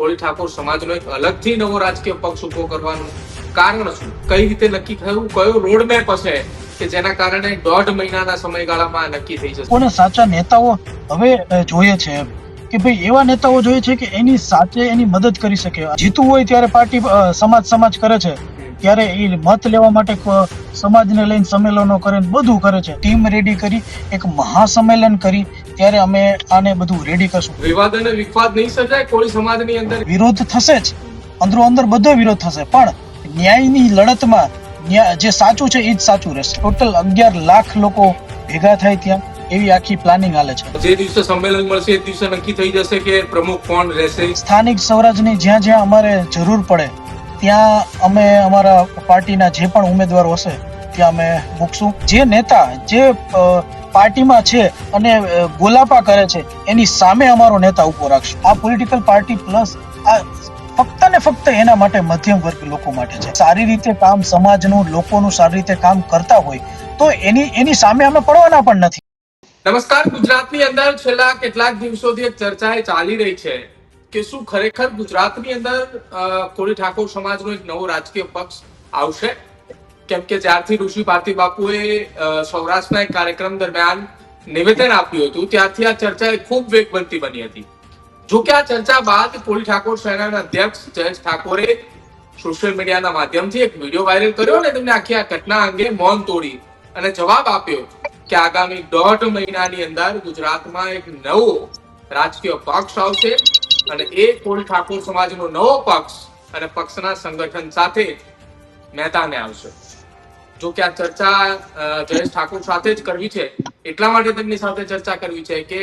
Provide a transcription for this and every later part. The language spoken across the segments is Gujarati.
કોળી ઠાકોર સમાજનો એક અલગથી નવો રાજકીય પક્ષ ઊભો કરવાનું કારણ શું? કઈ રીતે નક્કી થયું? કયો રોડમેપ હશે કે જેના કારણે દોઢ મહિનાના સમયગાળામાં નક્કી થઈ જશે? કોને સાચા નેતાઓ હવે જોઈએ છે કે ભાઈ એવા નેતાઓ જોઈએ છે કે એની સાથે એની મદદ કરી શકે. જીતવું હોય ત્યારે પાર્ટી સમાજ સમાજ કરે છે. ત્યારે એ મત લેવા માટે સમાજને લઈને સંમેલનો કરે બધું કરે છે. ટીમ રેડી કરી એક મહાસંમેલન કરી ત્યારે અમે આને બધું રેડી કરશું. વિવાદ અને વિખવાદ નહીં સર્જાય કોળી સમાજની અંદર વિરોધ થશે જ. અંદરો અંદર બધો વિરોધ થશે. પણ ન્યાયની લડતમાં ન્યાય જે સાચું છે એ જ સાચું રહેશે. ટોટલ અગિયાર લાખ લોકો ભેગા થાય ત્યાં. એવી આખી પ્લાનિંગ હાલે છે. જે દિવસે સંમેલન મળશે એ દિવસે નક્કી થઈ જશે કે પ્રમુખ કોણ રહેશે. સ્થાનિક સ્વરાજની જ્યાં જ્યાં અમારે જરૂર પડે ત્યાં અમે અમારા પાર્ટીના જે પણ ઉમેદવારો હશે ત્યાં અમે મૂકશું. જે નેતા જે પાર્ટીમાં છે અને ગોલાપા કરે છે, એની સામે અમારો નેતા ઊભો રાખશે. આ પોલિટિકલ પાર્ટી પ્લસ આ ફક્ત ને ફક્ત એના માટે મધ્યમ વર્ગ લોકો માટે છે. સારી રીતે કામ સમાજનું, લોકોનું સારી રીતે કામ કરતા હોય, તો એની એની સામે અમે પડવાના પણ નથી. નમસ્કાર, ગુજરાતની અંદર છેલ્લા કેટલાક દિવસોથી એક ચર્ચા એ ચાલી રહી છે કે શું ખરેખર ગુજરાતની અંદર કોળી ઠાકોર સમાજનો એક નવો રાજકીય પક્ષ આવશે? કેમ કે જ્યારથી ઋષિ ભારતી બાપુએ સૌરાષ્ટ્રના એક કાર્યક્રમ દરમિયાન નિવેદન આપ્યું હતું, ત્યારથી આ ચર્ચા ખૂબ વેગવંતી બની હતી. જો કે આ ચર્ચા બાદ કોળી ઠાકોર સેનાના અધ્યક્ષ જયેશ ઠાકોરે સોશિયલ મીડિયાના માધ્યમથી એક વીડિયો વાયરલ કર્યો અને તેમને આખી આ ઘટના અંગે મૌન તોડી અને જવાબ આપ્યો કે આગામી દોઢ મહિનાની અંદર ગુજરાતમાં એક નવો રાજકીય પક્ષ આવશે અને એ કોળી ઠાકોર સમાજનો નવો પક્ષ અને પક્ષના સંગઠન સાથે મહેતાને આવશે. જો કે આ ચર્ચા જયેશ ઠાકોર સાથે જ કરવી છે. એટલા માટે તેમની સાથે ચર્ચા કરવી છે કે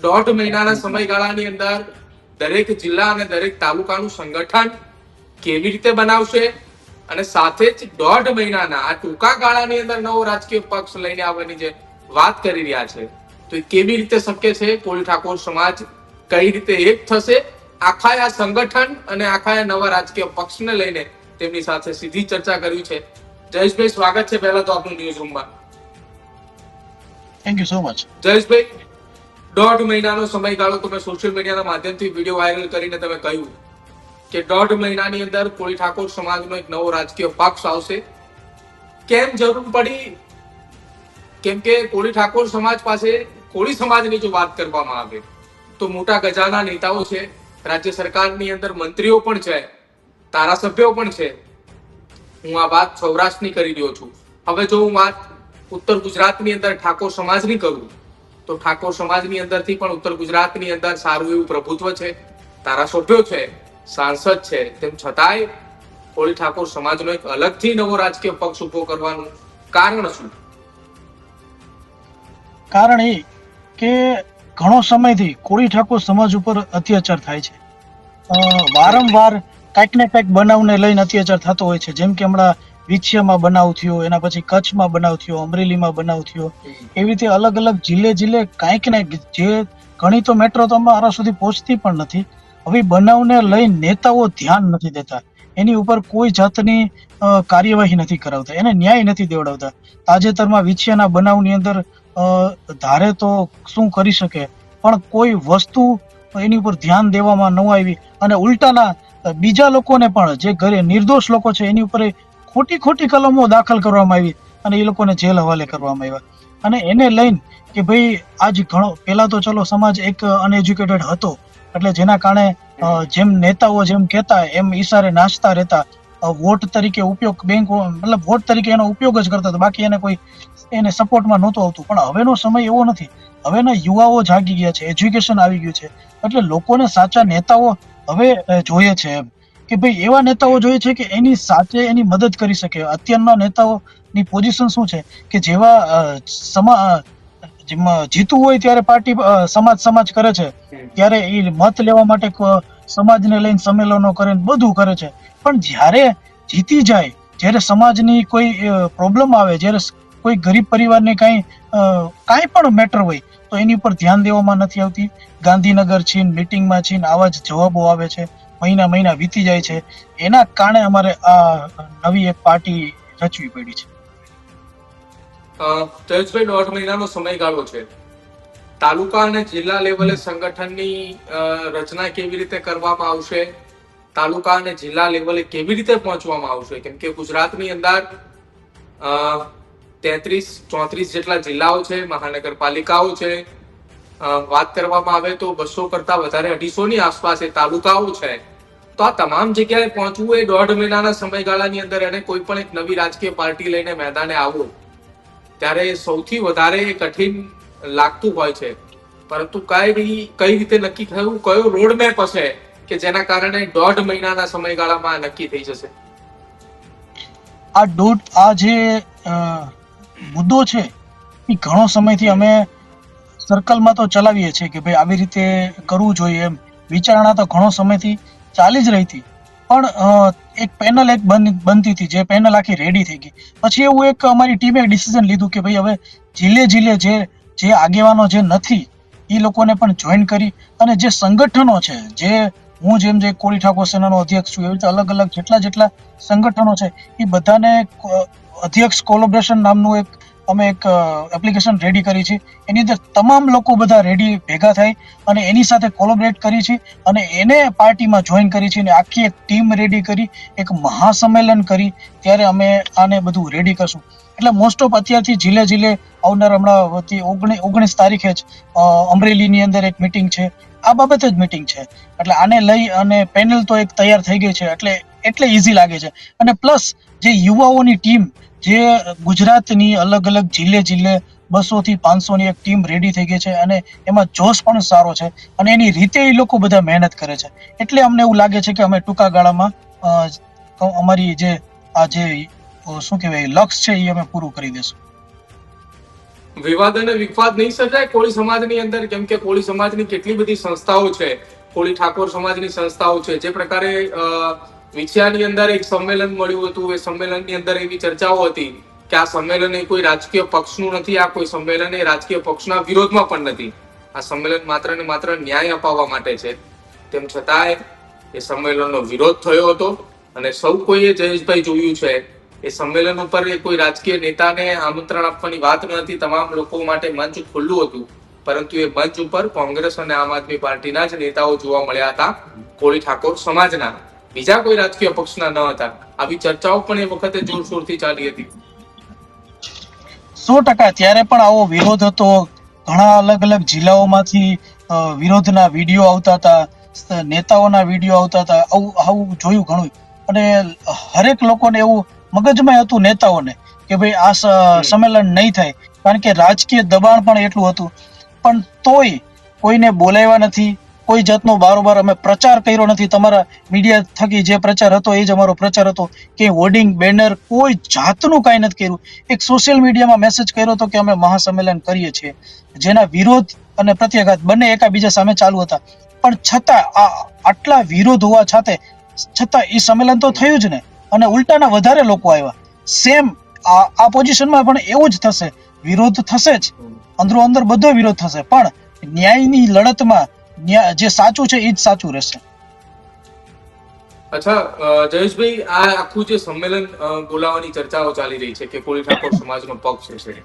દોઢ મહિનાના સમયગાળાની અંદર દરેક જિલ્લા અને દરેક તાલુકાનું સંગઠન કેવી રીતે બનાવશે અને સાથે જ દોઢ મહિનાના આ ટૂંકા ગાળાની અંદર નવો રાજકીય પક્ષ લઈને આવવાની જે વાત કરી રહ્યા છે, તો એ કેવી રીતે શક્ય છે? કોળી ઠાકોર સમાજ કઈ રીતે એક થશે? આખા આ સંગઠન અને આખા નવા રાજકીય પક્ષને લઈને તેમની સાથે સીધી ચર્ચા કરવી છે. જયેશભાઈ સ્વાગત છે પહેલા તો આપનું ન્યૂઝ રૂમમાં થેન્ક યુ સો મચ જયેશભાઈ દોઢ મહિનાનો સમયગાળો તમે સોશિયલ મીડિયાના માધ્યમથી વીડિયો વાયરલ કરીને તમે કહ્યું કે દોઢ મહિનાની અંદર કોળી ઠાકોર સમાજનો એક નવો રાજકીય પક્ષ આવશે. કેમ જરૂર પડી? કેમ કે કોળી ઠાકોર સમાજ પાસે કોળી સમાજની જો વાત કરવામાં આવે તો મોટા ગજાના નેતાઓ છે રાજ્ય સરકારની અંદર મંત્રીઓ પણ છે ધારાસભ્યો પણ છે હું આ વાત સૌરાષ્ટ્રની કરી રહ્યો છું. હવે જો હું વાત ઉત્તર ગુજરાતની અંદર ઠાકોર સમાજની કરું, તો ઠાકોર સમાજની અંદરથી પણ ઉત્તર ગુજરાતની અંદર સારું એવું પ્રભુત્વ છે, ધારાસભ્યો છે, સાંસદ છે, તેમ છતાંય કોળી ઠાકોર સમાજનો એક અલગથી નવો રાજકીય પક્ષ ઊભો કરવાનું કારણ શું? કારણ એ કે ઘણો સમયથી કોળી ઠાકોર સમાજ ઉપર અત્યાચાર થાય છે. વારંવાર કાંઈક ને કાંઈક બનાવને લઈને અત્યાચાર થતો હોય છે. જેમ કે હમણાં વિછિયામાં બનાવ થયો એના પછી કચ્છમાં બનાવ થયો અમરેલીમાં બનાવ થયો. એવી રીતે અલગ અલગ જિલ્લે જિલ્લે કાંઈક ને જે ઘણી તો મેટ્રો તો અમારા સુધી પહોંચતી પણ નથી. હવે બનાવને લઈને નેતાઓ ધ્યાન નથી દેતા. એની ઉપર કોઈ જાતની કાર્યવાહી નથી કરાવતા. એને ન્યાય નથી દેવડાવતા. તાજેતરમાં વિછિયાના બનાવની અંદર ધારે તો શું કરી શકે? પણ કોઈ વસ્તુ એની ઉપર ધ્યાન દેવામાં ન આવી અને ઉલટાના બીજા લોકોને પણ જે ઘરે નિર્દોષ લોકો છે, એની ઉપર ખોટી ખોટી કલમો દાખલ કરવામાં આવી અને એ લોકોને જેલ હવાલે કરવામાં આવ્યા. અને એને લઈને કે ભાઈ, આજ ઘણો, પહેલાં તો ચલો સમાજ એક અનએજ્યુકેટેડ હતો. એટલે જેના કારણે જેમ નેતાઓ જેમ કહેતા, એમ ઈશારે નાચતા રહેતા વોટ તરીકે ઉપયોગ, બેંક મતલબ વોટ તરીકે એનો ઉપયોગ જ કરતા હતા. બાકી એને કોઈ, એને સપોર્ટમાં નહોતું આવતું. પણ હવેનો સમય એવો નથી. હવેના યુવાઓ જાગી ગયા છે, એજ્યુકેશન આવી ગયું છે. એટલે લોકોને સાચા નેતાઓ હવે જોઈએ છે એમ કે ભાઈ એવા નેતાઓ જોઈએ છે કે એની સાથે એની મદદ કરી શકે. અત્યારના નેતાઓની પોઝિશન શું છે? કે જેવા સમા જીતવું હોય ત્યારે પાર્ટી સમાજ સમાજ કરે છે. ત્યારે એ મત લેવા માટે સમાજને લઈને સંમેલનો કરે બધું કરે છે. પણ જ્યારે જીતી જાય, જ્યારે સમાજની કોઈ પ્રોબ્લેમ આવે, જ્યારે કોઈ ગરીબ પરિવારને કાંઈ કાંઈ પણ મેટર હોય તો એની ઉપર ધ્યાન દેવામાં નથી આવતી. ગાંધીનગર છે મિટિંગમાં છે આવા જ જવાબો આવે છે. મહિના મહિના વીતી જાય છે. એના કારણે અમારે આ નવી એક પાર્ટી રચવી પડી છે. જયેશભાઈ દોઢ મહિનાનો સમયગાળો છે. તાલુકા અને જિલ્લા લેવલે સંગઠનની રચના કેવી રીતે કરવામાં આવશે? તાલુકા અને જિલ્લા લેવલે કેવી રીતે પહોંચવામાં આવશે? કેમ કે ગુજરાતની અંદર તેત્રીસ, ચોત્રીસ જેટલા જિલ્લાઓ છે, મહાનગરપાલિકાઓ છે. વાત કરવામાં આવે તો બસો કરતા વધારે અઢીસોની આસપાસ એ તાલુકાઓ છે. તો આ તમામ જગ્યાએ પહોંચવું એ દોઢ મહિનાના સમયગાળાની અંદર એને કોઈ પણ એક નવી રાજકીય પાર્ટી લઈને મેદાને આવવું, ત્યારે સૌથી વધારે કઠિન લાગતું હોય છે. પરંતુ કઈ કઈ રીતે નક્કી થયું, કયો રોડ મેપ હશે કે જેના કારણે દોઢ મહિનાના સમયગાળામાં નક્કી થઈ જશે? આ દોઢ, આ જે મુદ્દો છે એ ઘણો સમયથી અમે સર્કલમાં તો ચલાવીએ છીએ કે ભાઈ આવી રીતે કરવું જોઈએ એમ. વિચારણા તો ઘણો સમયથી ચાલી જ રહી હતી. પણ એક પેનલ એક બન- બનતી હતી જે પેનલ આખી રેડી થઈ ગઈ. પછી એવું એક અમારી ટીમે ડિસિઝન લીધું કે ભાઈ હવે જિલ્લે જિલ્લે જે જે આગેવાનો જે નથી, એ લોકોને પણ જોઈન કરી અને જે સંગઠનો છે, જે હું જેમ જે કોળી ઠાકોર સેનાનો અધ્યક્ષ છું, એવી રીતે અલગ અલગ જેટલા જેટલા સંગઠનો છે, એ બધાને અધ્યક્ષ કોલોબ્રેશન નામનું એક, અમે એક એપ્લિકેશન રેડી કરી છે. એની અંદર તમામ લોકો બધા રેડી ભેગા થાય અને એની સાથે કોલોબરેટ કરી છે અને એને પાર્ટીમાં જોઈન કરી છે અને આખી એક ટીમ રેડી કરી, એક મહાસંમેલન કરી, ત્યારે અમે આને બધું રેડી કરશું. એટલે મોસ્ટ ઓફ અત્યારથી જિલ્લે જિલ્લે આવનાર હમણાં વતી ઓગણી ઓગણીસ તારીખે જ અમરેલીની અંદર એક મિટિંગ છે. આ બાબતે જ મિટિંગ છે. એટલે આને લઈ અને પેનલ તો એક તૈયાર થઈ ગઈ છે, એટલે એટલે ઇઝી લાગે છે. અને પ્લસ જે યુવાઓની ટીમ જે ગુજરાતની અલગ અલગ જિલ્લે જિલ્લે બસો થી પાંચસો ની એક ટીમ રેડી થઈ ગઈ છે અને એમાં જોશ પણ સારો છે. અને એની રીતે એ લોકો બધા મહેનત કરે છે. એટલે અમને એવું લાગે છે કે અમે ટૂંકા ગાળામાં અમારી જે, આ જે શું કહેવાય, લક્ષ્ય છે એ અમે પૂરું કરી દેશું. વિવાદ અને વિખવાદ નહીં સર્જાય, કોળી સમાજની અંદર, કેમ કે કોળી સમાજની કેટલી બધી સંસ્થાઓ છે, કોળી ઠાકોર સમાજની સંસ્થાઓ છે, જે પ્રકારે વિછિયાની અંદર એક સંમેલન મળ્યું હતું, એ સંમેલનની અંદર એવી ચર્ચાઓ હતી કે આ સંમેલન એ કોઈ રાજકીય પક્ષનું નથી, આ કોઈ સંમેલન એ રાજકીય પક્ષના વિરોધમાં પણ નથી. આ સંમેલન માત્ર ને માત્ર ન્યાય અપાવવા માટે છે. તેમ છતાંય એ સંમેલનનો વિરોધ થયો હતો અને સૌ કોઈએ જયેશભાઈ જોયું છે એ સંમેલન ઉપર કોઈ રાજકીય નેતાને આમંત્રણ આપવાની વાત ન તમામ લોકો માટે મંચ ખુલ્લું હતું. પરંતુ એ મંચ ઉપર કોંગ્રેસ અને આમ આદમી પાર્ટીના જ નેતાઓ જોવા મળ્યા હતા. કોળી ઠાકોર સમાજના. બીજા કોઈ રાજકીય પક્ષના ન હતા. આવી ચર્ચાઓ પણ એ વખતે જોરશોરથી ચાલી હતી. સો ટકા. ત્યારે પણ આવો વિરોધ હતો. ઘણા અલગ અલગ જિલ્લાઓમાંથી વિરોધના વીડિયો આવતા હતા નેતાઓના વીડિયો આવતા હતા. આવું આવું જોયું ઘણું અને હરેક લોકોને એવું મગજમાં હતું નેતાઓને કે ભાઈ આ સંમેલન નહીં થાય. કારણ કે રાજકીય દબાણ પણ એટલું હતું. પણ તોય કોઈને બોલાવ્યા નથી. કોઈ જાતનો બારોબાર અમે પ્રચાર કર્યો નથી. તમારા મીડિયા થકી જે પ્રચાર હતો એ જ અમારો પ્રચાર હતો કે હોર્ડિંગ બેનર કોઈ જાતનું કાંઈ નથી કર્યું. એક સોશિયલ મીડિયામાં મેસેજ કર્યો હતો કે અમે મહાસંમેલન કરીએ છીએ. જેના વિરોધ અને પ્રત્યાઘાત બંને એકાબીજા સામે ચાલુ હતા. પણ છતાં આ આટલા વિરોધ હોવા છતાં છતાં એ સંમેલન તો થયું જ ને. અને ઉલટાના વધારે લોકો આવ્યા. સેમ આ પોઝિશનમાં પણ એવું જ થશે. વિરોધ થશે જ. અંદરો અંદર બધો વિરોધ થશે. પણ ન્યાયની લડતમાં જે સાચું છે, એ જ સાચું રહેશે. અચ્છા જયેશભાઈ, આ આખું જે સંમેલન બોલાવવાની ચર્ચાઓ ચાલી રહી છે કે કોળી ઠાકોર સમાજનો પક્ષ છે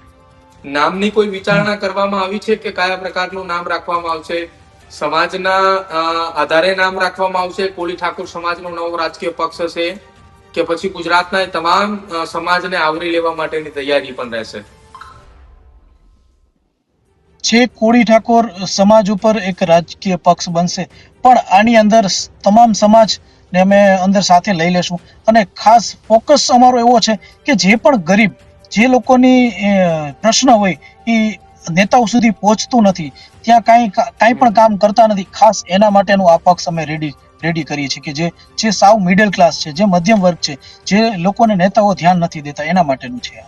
નામની કોઈ વિચારણા કરવામાં આવી છે કે કયા પ્રકારનું નામ રાખવામાં આવશે? સમાજના આધારે નામ રાખવામાં આવશે? કોળી ઠાકોર સમાજનો નવો રાજકીય પક્ષ હશે? કે પછી ગુજરાતના તમામ સમાજને આવરી લેવા માટેની તૈયારી પણ રહેશે. છે કોળી ઠાકોર સમાજ ઉપર એક રાજકીય પક્ષ બનશે, પણ આની અંદર તમામ સમાજ અમે અંદર સાથે લઈ લેશું. અને ખાસ ફોકસ અમારો એવો છે કે જે પણ ગરીબ, જે લોકોની પ્રશ્ન હોય, એ નેતાઓ સુધી પહોંચતું નથી. ત્યાં કાંઈ કાંઈ પણ કામ કરતા નથી. ખાસ એના માટેનું આ પક્ષ અમે રેડી રેડી કરીએ છીએ કે જે જે સાવ મિડલ ક્લાસ છે, જે મધ્યમ વર્ગ છે, જે લોકોને નેતાઓ ધ્યાન નથી દેતા, એના માટેનું છે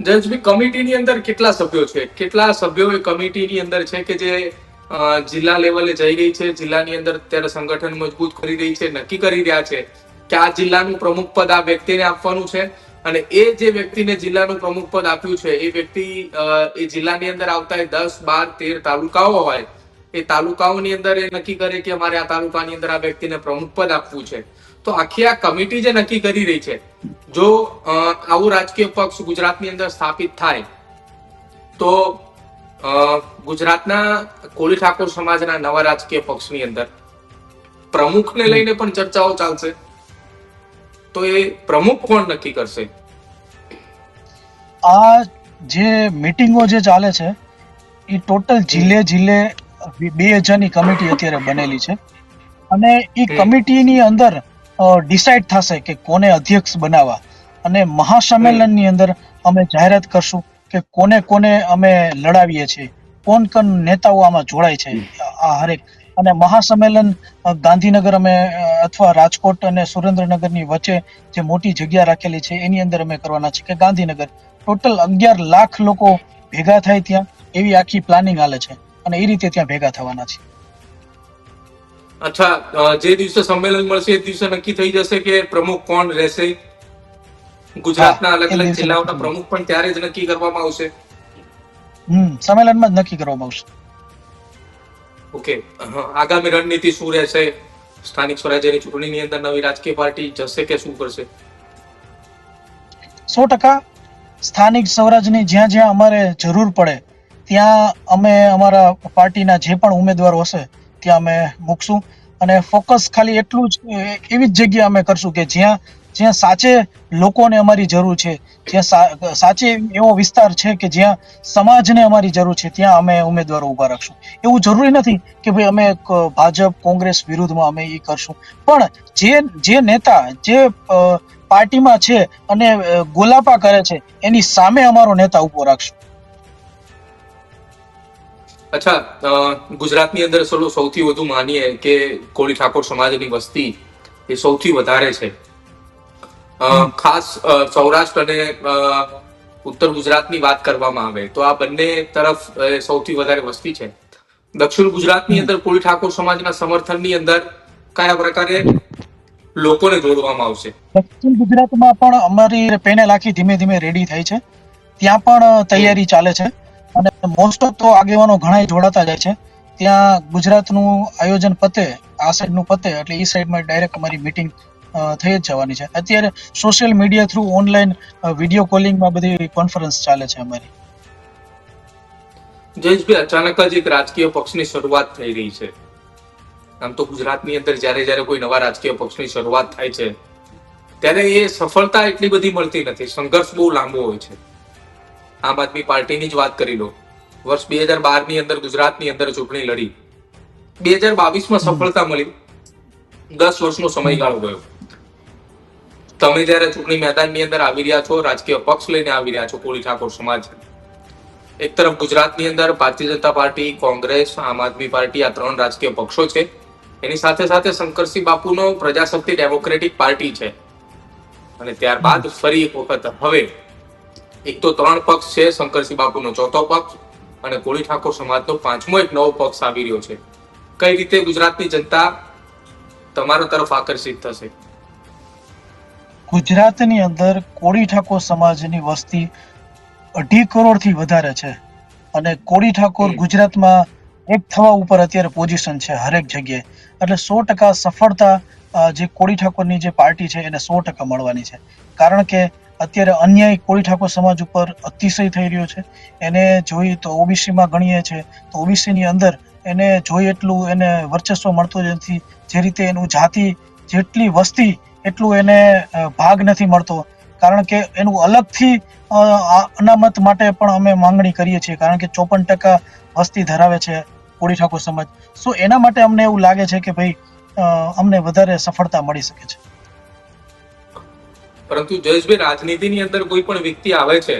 જજબી કમિટીની અંદર કેટલા સભ્યો છે? કેટલા સભ્યો એ કમિટીની અંદર છે કે જે જિલ્લા લેવલે જઈ રહી છે, જિલ્લાની અંદર અત્યારે સંગઠન મજબૂત કરી રહી છે, નક્કી કરી રહ્યા છે કે આ જિલ્લાનું પ્રમુખ પદ આ વ્યક્તિને આપવાનું છે અને એ જે વ્યક્તિને જિલ્લાનું પ્રમુખ પદ આપ્યું છે, એ વ્યક્તિ એ જિલ્લાની અંદર આવતા દસ બાર તેર તાલુકાઓ હોય એ તાલુકાઓની અંદર એ નક્કી કરે કે અમારે આ તાલુકાની અંદર આ વ્યક્તિને પ્રમુખ પદ આપવું છે. તો આખી આ કમિટી જે નક્કી કરી રહી છે, જો આવું રાજકીય પક્ષ ગુજરાતની અંદર સ્થાપિત થાય, તો ગુજરાતના કોળી ઠાકોર સમાજના નવા રાજકીય પક્ષની અંદર પ્રમુખને લઈને પણ ચર્ચાઓ ચાલશે. તો એ પ્રમુખ કોણ નક્કી કરશે? આ જે મિટિંગો જે ચાલે છે, એ ટોટલ જિલ્લે જિલ્લે બે હજારની કમિટી અત્યારે બનેલી છે. અને એ કમિટીની અંદર ડિસાઇડ થશે કે કોને અધ્યક્ષ બનાવવા. અને મહાસંમેલનની અંદર અમે જાહેરાત કરશું કે કોને કોને અમે લડાવીએ છીએ. કોણ કોણ નેતાઓ આમાં જોડાય છે આ હરેક. અને મહાસંમેલન ગાંધીનગર અમે અથવા રાજકોટ અને સુરેન્દ્રનગરની વચ્ચે જે મોટી જગ્યા રાખેલી છે એની અંદર અમે કરવાના છે કે ગાંધીનગર. ટોટલ અગિયાર લાખ લોકો ભેગા થાય ત્યાં. એવી આખી પ્લાનિંગ હાલે છે. અને એ રીતે ત્યાં ભેગા થવાના છે. અચ્છા જે દિવસે સંમેલન મળશે એ દિવસે નક્કી થઈ જશે કે પ્રમુખ કોણ રહેશે? ગુજરાતના અલગ અલગ જિલ્લાઓના પ્રમુખ પણ ત્યારે જ નક્કી કરવામાં આવશે? હમ સંમેલનમાં જ નક્કી કરવામાં આવશે. ઓકે આગામી રણનીતિ શું રહેશે? સ્થાનિક સ્વરાજ્યની ચૂંટણીની અંદર નવી રાજકીય પાર્ટી જશે કે શું કરશે? સો ટકા સ્થાનિક સ્વરાજની જ્યાં જ્યાં અમારે જરૂર પડે ત્યાં અમે અમારા પાર્ટીના જે પણ ઉમેદવારો હશે, ત્યાં અમે મૂકશું. અને ફોકસ ખાલી એટલું જ એવી જ જગ્યા અમે કરશું કે જ્યાં જ્યાં સાચે લોકોને અમારી જરૂર છે, જ્યાં સાચે એવો વિસ્તાર છે કે જ્યાં સમાજને અમારી જરૂર છે, ત્યાં અમે ઉમેદવારો ઊભા રાખશું. એવું જરૂરી નથી કે ભાઈ અમે ભાજપ, કોંગ્રેસ વિરુદ્ધમાં અમે એ કરશું. પણ જે જે નેતા, જે પાર્ટીમાં છે અને ગોલાપા કરે છે, એની સામે અમારો નેતા ઊભો રાખશું. અચ્છા ગુજરાતની અંદર સૌથી વધુ માનીએ કે કોળી ઠાકોર સમાજની વસ્તી એ સૌથી વધારે છે. ખાસ સૌરાષ્ટ્ર અને ઉત્તર ગુજરાતની વાત કરવામાં આવે તો આ બંને તરફ સૌથી વધારે વસ્તી છે. દક્ષિણ ગુજરાતની અંદર કોળી ઠાકોર સમાજના સમર્થનની અંદર કયા પ્રકારે લોકોને જોડવામાં આવશે? દક્ષિણ ગુજરાતમાં પણ અમારી પેનલ આખી ધીમે ધીમે રેડી થઈ છે. ત્યાં પણ તૈયારી ચાલે છે. અને મોસ્ટ ઓફ તો આગેવાનો ઘણા જોડાતા જાય છે. ત્યાં ગુજરાતનું આયોજન પતે, આ સાઈડનું પતે, એટલે એ સાઈડમાં ડાયરેક્ટ અમારી મિટિંગ થઈ જ જવાની છે. અત્યારે social media through online video કોલિંગમાં બધી કોન્ફરન્સ ચાલે છે અમારી. જયેશભાઈ અચાનક જ એક રાજકીય પક્ષની શરૂઆત થઈ રહી છે. આમ તો ગુજરાતની અંદર જ્યારે જ્યારે કોઈ નવા રાજકીય પક્ષની શરૂઆત થાય છે, ત્યારે એ સફળતા એટલી બધી મળતી નથી. સંઘર્ષ બહુ લાંબો હોય છે. આમ આદમી પાર્ટીની જ વાત કરી લો. વર્ષ બે હજાર બારની અંદર ગુજરાતની અંદર ચૂંટણી લડી. બે હજાર બાવીસમાં સફળતા મળી. દસ વર્ષનો સમયગાળો ગયો. તમે જ્યારે ચૂંટણી મેદાનની અંદર આવી રહ્યા છો, રાજકીય પક્ષ લઈને આવી રહ્યા છો, કોળી ઠાકોર સમાજ. એક તરફ ગુજરાતની અંદર ભારતીય જનતા પાર્ટી, કોંગ્રેસ, આમ આદમી પાર્ટી આ ત્રણ રાજકીય પક્ષો છે. એની સાથે સાથે શંકરસિંહ બાપુનો પ્રજાશક્તિ ડેમોક્રેટિક પાર્ટી છે. અને ત્યારબાદ ફરી એક વખત. હવે એક તો ત્રણ પક્ષ છે શંકરસિંહ બાપુનો ચોથો પક્ષ અને કોળી ઠાકોર સમાજનો પાંચમો એક નવો પક્ષ આવી રહ્યો છે. કઈ રીતે ગુજરાતની જનતા તમારા તરફ આકર્ષિત થશે? ગુજરાતની અંદર કોળી ઠાકોર સમાજની વસ્તી અઢી કરોડથી વધારે છે અને કોળી ઠાકોર ગુજરાતમાં એક થવા ઉપર અત્યારે પોઝિશન છે હરેક જગ્યાએ. એટલે સો ટકા સફળતા જે કોળી ઠાકોરની જે પાર્ટી છે એને સો ટકા મળવાની છે. કારણ કે અત્યારે અન્યાય કોળી ઠાકોર સમાજ ઉપર અતિશય થઈ રહ્યો છે. એને જોઈ તો ઓબીસીમાં ગણીએ છે, તો ઓબીસીની અંદર એને જોઈ એટલું એને વર્ચસ્વ મળતું નથી. જે રીતે એનું જાતિ જેટલી વસ્તી એટલું એને ભાગ નથી મળતો. કારણ કે એનું અલગથી અનામત માટે પણ અમે માંગણી કરીએ છીએ. કારણ કે ચોપન ટકા વસ્તી ધરાવે છે કોળી ઠાકોર સમાજ. સો એના માટે અમને એવું લાગે છે કે ભાઈ અમને વધારે સફળતા મળી શકે છે. પરંતુ જયેશભાઈ રાજનીતિની અંદર કોઈ પણ વ્યક્તિ આવે છે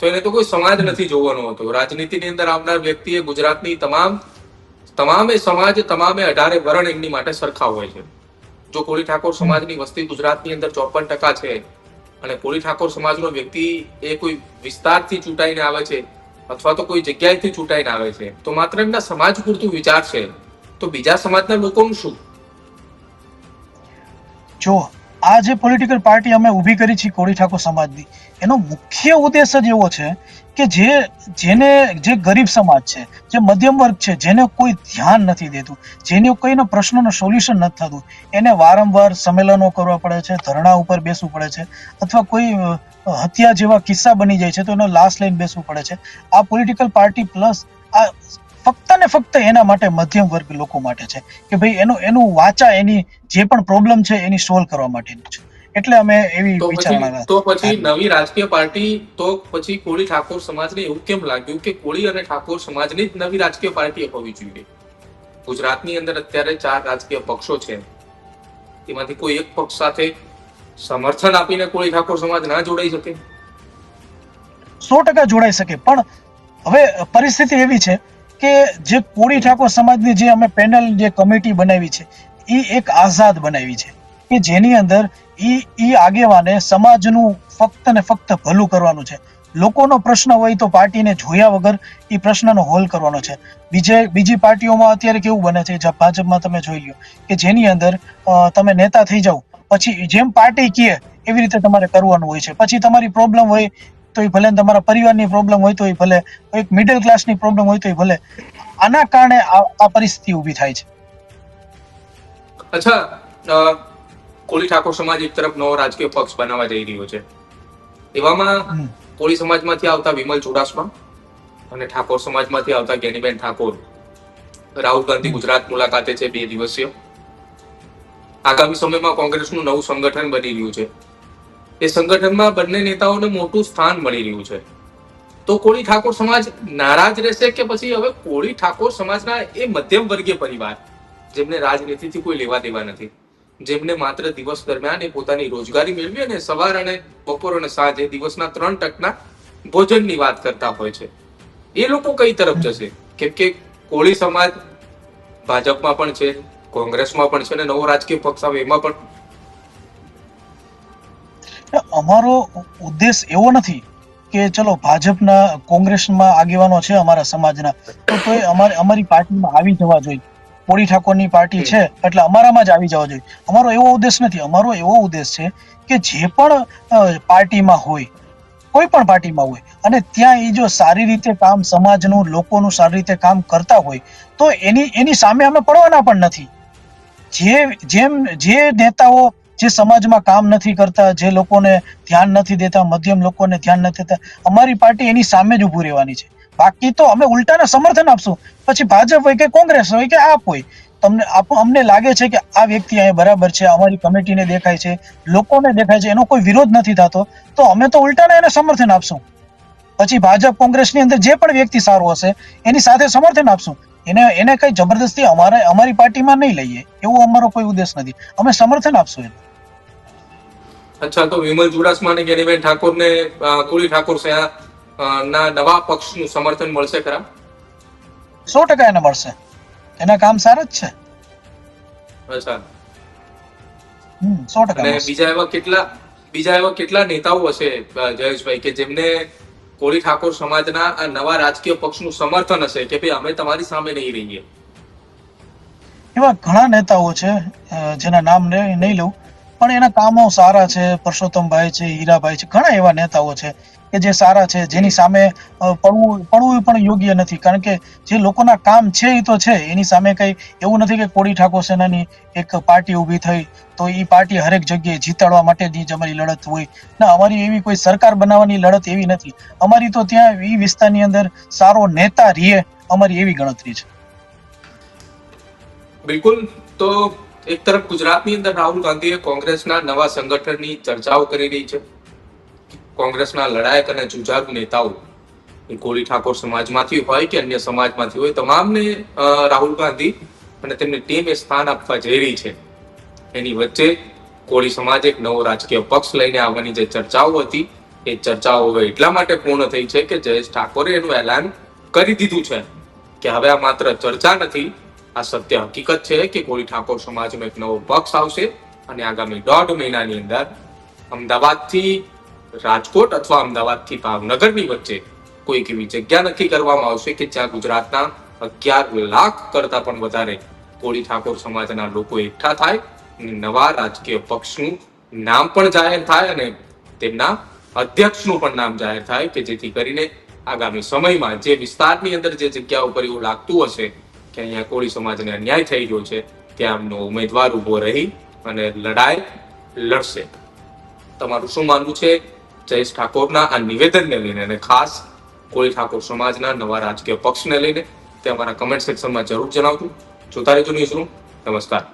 તો એને તો કોઈ સમાજ નથી જોવાનો હતો. રાજનીતિની અંદર આવનાર વ્યક્તિએ ગુજરાતની તમામ તમામે સમાજ તમામે અઢારે વરણ એમની માટે સરખા હોય છે. જો કોળી ઠાકોર સમાજની વસ્તી ગુજરાતની અંદર ચોપન ટકા છે અને કોળી ઠાકોર સમાજનો વ્યક્તિ એ કોઈ વિસ્તારથી ચૂંટાઈને આવે છે અથવા તો કોઈ જગ્યાએથી ચૂંટાઈને આવે છે તો માત્ર એમના સમાજ પૂરતું વિચાર છે. તો બીજા સમાજના લોકોનું શું? જો આ જે પોલિટિકલ પાર્ટી અમે ઊભી કરી છે કોળી ઠાકોર સમાજની, એનો મુખ્ય ઉદ્દેશ જ એવો છે કે જે, જેને, જે ગરીબ સમાજ છે, જે મધ્યમ વર્ગ છે, જેને કોઈ ધ્યાન નથી દેતું, જેને કોઈનો પ્રશ્નનો સોલ્યુશન નથી થતું, એને વારંવાર સંમેલનો કરવા પડે છે, ધરણા ઉપર બેસવું પડે છે, અથવા કોઈ હત્યા જેવા કિસ્સા બની જાય છે, તો એનો લાશ લઈને બેસવું પડે છે. આ પોલિટિકલ પાર્ટી પ્લસ આ ફક્ત ને ફક્ત એના માટે મધ્યમ વર્ગ લોકો માટે છે. કે ભાઈ એનું એનું વાચા એની જે પણ પ્રોબ્લેમ છે એની સોલ્વ કરવા માટેનું છે. એટલે અમે એવી વિચારણા તો પછી નવી રાજકીય પાર્ટી તો પછી કોળી ઠાકોર સમાજને એવું કેમ લાગ્યું કે કોળી અને ઠાકોર સમાજની જ નવી રાજકીય પાર્ટી હોવી જોઈએ? ગુજરાતની અંદર અત્યારે ચાર રાજકીય પક્ષો છે. એમાંથી કોઈ એક પક્ષ સાથે સમર્થન આપીને કોળી ઠાકોર સમાજ ના જોડાઈ શકે? સો ટકા જોડાઈ શકે. પણ હવે પરિસ્થિતિ એવી છે કે જે કોળી ઠાકોર સમાજની જે અમે પેનલ, જે કમિટી બનાવી છે એ એક આઝાદ બનાવી છે. કે જેની અંદર એ એ આગેવાને સમાજનું ફક્ત ને ફક્ત ભલું કરવાનું છે. લોકોનો પ્રશ્ન હોય તો પાર્ટીને જોયા વગર એ પ્રશ્નનો હોલ કરવાનો છે. બીજે, બીજી પાર્ટીઓમાં અત્યારે કેવું બને છે? ભાજપમાં તમે જોઈ લો કે જેની અંદર તમે નેતા થઈ જાઓ. પછી જેમ પાર્ટી કહે એવી રીતે તમારે કરવાનું હોય છે. પછી તમારી પ્રોબ્લેમ હોય તો એ ભલે તમારા પરિવારની પ્રોબ્લેમ હોય તો એ ભલે એક મિડલ ક્લાસની પ્રોબ્લેમ હોય તો એ ભલે. આના કારણે આ પરિસ્થિતિ ઊભી થાય છે. અચ્છા કોળી ઠાકોર સમાજ એક તરફ નવો રાજકીય પક્ષ બનાવવા જઈ રહ્યો છે. એવામાં કોળી સમાજમાંથી આવતા વિમલ ચુડાસમા અને ઠાકોર સમાજમાંથી આવતા ગેનીબેન ઠાકોર. રાહુલ ગાંધી ગુજરાત મુલાકાતે છે બે દિવસીય. આગામી સમયમાં કોંગ્રેસનું નવું સંગઠન બની રહ્યું છે. એ સંગઠનમાં બંને નેતાઓને મોટું સ્થાન મળી રહ્યું છે. તો કોળી ઠાકોર સમાજ નારાજ રહેશે કે પછી હવે કોળી ઠાકોર સમાજના એ મધ્યમ વર્ગીય પરિવાર, જેમને રાજનીતિથી કોઈ લેવા દેવા નથી, જેમને માત્ર દિવસ દરમિયાન એ પોતાની રોજગારી મેળવી અને સવાર અને બપોર અને સાંજે દિવસના ત્રણ ટકના ભોજનની વાત કરતા હોય છે. એ લોકો કઈ તરફ જશે? કેમ કે કોળી સમાજ ભાજપમાં પણ છે, કોંગ્રેસમાં પણ છે અને નવો રાજકીય પક્ષ આવે એમાં પણ અમારો ઉદ્દેશ એવો નથી કે ચલો ભાજપના કોંગ્રેસમાં આગેવાનો છે અમારા સમાજના. તો અમારે, અમારી પાર્ટીમાં આવી જવા જોઈએ. કોળી ઠાકોરની પાર્ટી છે એટલે અમારામાં જ આવી જવા જોઈએ. અમારો એવો ઉદ્દેશ નથી. અમારો એવો ઉદ્દેશ છે કે જે પણ પાર્ટીમાં હોય, કોઈ પણ પાર્ટીમાં હોય, અને ત્યાં એ જો સારી રીતે કામ સમાજનું, લોકોનું સારી રીતે કામ કરતા હોય, તો એની એની સામે અમે પડવાના પણ નથી. જે, જેમ, જે નેતાઓ જે સમાજમાં કામ નથી કરતા, જે લોકોને ધ્યાન નથી દેતા, મધ્યમ લોકોને ધ્યાન નથી દેતા, અમારી પાર્ટી એની સામે જ ઊભું રહેવાની છે. બાકી તો અમે ઉલટાને સમર્થન આપશું. પછી ભાજપ હોય કે કોંગ્રેસ હોય કે આપ હોય, તમને અમને લાગે છે કે આ વ્યક્તિ અહીંયા બરાબર છે, અમારી કમિટીને દેખાય છે, લોકોને દેખાય છે, એનો કોઈ વિરોધ નથી થતો, તો અમે તો ઉલટાને એને સમર્થન આપશું. પછી ભાજપ કોંગ્રેસની અંદર જે પણ વ્યક્તિ સારો હશે, એની સાથે સમર્થન આપશું. એને એને કઈ જબરદસ્તી અમારે અમારી પાર્ટીમાં નહીં લઈએ. એવો અમારો કોઈ ઉદ્દેશ નથી. અમે સમર્થન આપશું એને. અચ્છા તો વિમલ ચુડાસમા અને જ્ઞાનીબેન ઠાકોરને કોળી ઠાકોર ના નવા પક્ષનું સમર્થન મળશે ખરા? સો ટકા એને મળશે. એના કામ સારા જ છે. અચ્છા. હમ, સો ટકા બીજા એવા કેટલા બીજા એવા કેટલા નેતાઓ હશે જયેશભાઈ કે જેમને કોળી ઠાકોર સમાજના નવા રાજકીય પક્ષનું સમર્થન હશે કે ભાઈ અમે તમારી સામે નહીં રહીએ? એવા ઘણા નેતાઓ છે જેના નામ નહીં લઉં. પણ એના કામો સારા છે પરસોત્તમભાઈ છે હીરાભાઈ છે ઘણા એવા નેતાઓ છે કે જે સારા છે જેની સામે પડવું પડવું પણ યોગ્ય નથી. કારણ કે જે લોકોના કામ છે એ તો છે એની સામે કઈ એવું નથી કે કોળી ઠાકોર સેનાની એક પાર્ટી ઊભી થઈ તો એ પાર્ટી હરેક જગ્યાએ જીતાડવા માટેની જ અમારી લડત હોય. ના અમારી એવી કોઈ સરકાર બનાવવાની લડત એવી નથી. અમારી તો ત્યાં એ વિસ્તારની અંદર સારો નેતા રીએ અમારી એવી ગણતરી છે. બિલકુલ. તો એક તરફ ગુજરાતની અંદર રાહુલ ગાંધીએ કોંગ્રેસના નવા સંગઠનની ચર્ચાઓ કરી રહી છે. કોંગ્રેસના લડાયક અને જુજારુ નેતાઓ કોળી ઠાકોર સમાજમાંથી હોય કે અન્ય સમાજમાંથી હોય, તમામને રાહુલ ગાંધી અને તેમની ટીમ એ સ્થાન આપવા જઈ રહી છે. એની વચ્ચે કોળી સમાજ એક નવો રાજકીય પક્ષ લઈને આવવાની જે ચર્ચાઓ હતી, એ ચર્ચાઓ હવે એટલા માટે પૂર્ણ થઈ છે કે જયેશ ઠાકોરે એનું એલાન કરી દીધું છે, કે હવે આ માત્ર ચર્ચા નથી આ સત્ય હકીકત છે કે કોળી ઠાકોર સમાજમાં એક નવો પક્ષ આવશે અને આગામી દોઢ મહિનાની અંદર અમદાવાદથી રાજકોટ અથવા અમદાવાદથી ભાવનગરની વચ્ચે કોઈક એવી જગ્યા નક્કી કરવામાં આવશે કે જ્યાં ગુજરાતના અગિયાર લાખ કરતા પણ વધારે કોળી ઠાકોર સમાજના લોકો એકઠા થાય નવા રાજકીય પક્ષનું નામ પણ જાહેર થાય અને તેમના અધ્યક્ષનું પણ નામ જાહેર થાય કે જેથી કરીને આગામી સમયમાં જે વિસ્તારની અંદર જે જગ્યા ઉપર એવું લાગતું હશે કે અહીંયા કોળી સમાજને અન્યાય થઈ રહ્યો છે, ત્યાં એમનો ઉમેદવાર ઊભો રહી અને લડાઈ લડશે. તમારું શું માનવું છે? જયેશ ઠાકોરના આ નિવેદનને લઈને અને ખાસ કોળી ઠાકોર સમાજના નવા રાજકીય પક્ષને લઈને તે અમારા કમેન્ટ સેક્શનમાં જરૂર જણાવજો. જોતા રહેજો ન્યૂઝ નમસ્કાર.